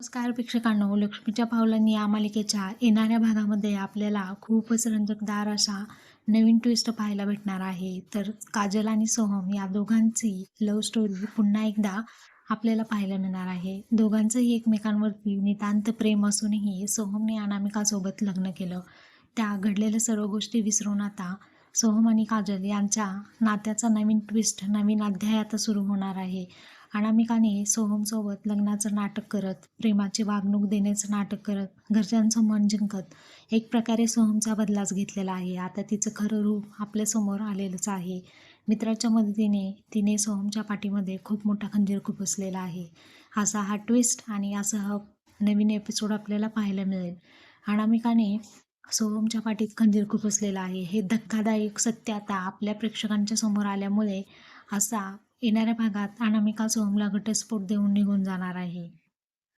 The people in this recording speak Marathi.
नमस्कार प्रेक्षकांनो लक्ष्मीच्या पावलांनी या मालिकेच्या येणाऱ्या भागामध्ये आपल्याला खूपच रंजकदार असा नवीन ट्विस्ट पाहायला भेटणार आहे. तर काजल आणि सोहम या दोघांची लव्ह स्टोरी पुन्हा एकदा आपल्याला पाहायला मिळणार आहे. दोघांचंही एकमेकांवरती नितांत प्रेम असूनही सोहमने अनामिकासोबत लग्न केलं. त्या घडलेल्या सर्व गोष्टी विसरून आता सोहम आणि काजल यांच्या नात्याचा नवीन ट्विस्ट नवीन अध्याय आता सुरू होणार आहे. अनामिकाने सोहमसोबत लग्नाचं नाटक करत प्रेमाची वागणूक देण्याचं नाटक करत घरच्यांचं मन जिंकत एक प्रकारे सोहमचा बदलाच घेतलेला आहे. आता तिचं खरं रूप आपल्यासमोर आलेलंच आहे. मित्राच्या मदतीने तिने सोहमच्या पाठीमध्ये खूप मोठा खंजीर खुपसलेला आहे. असा हा ट्विस्ट आणि असा हा नवीन एपिसोड आपल्याला पाहायला मिळेल. अनामिकाने सोहमच्या पाठीत खंजीर खुपसलेला आहे. हे धक्कादायक सत्य आता आपल्या प्रेक्षकांच्या समोर आल्यामुळे असा येणाऱ्या भागात अनामिका सोहमला घटस्फोट देऊन निघून जाणार आहे.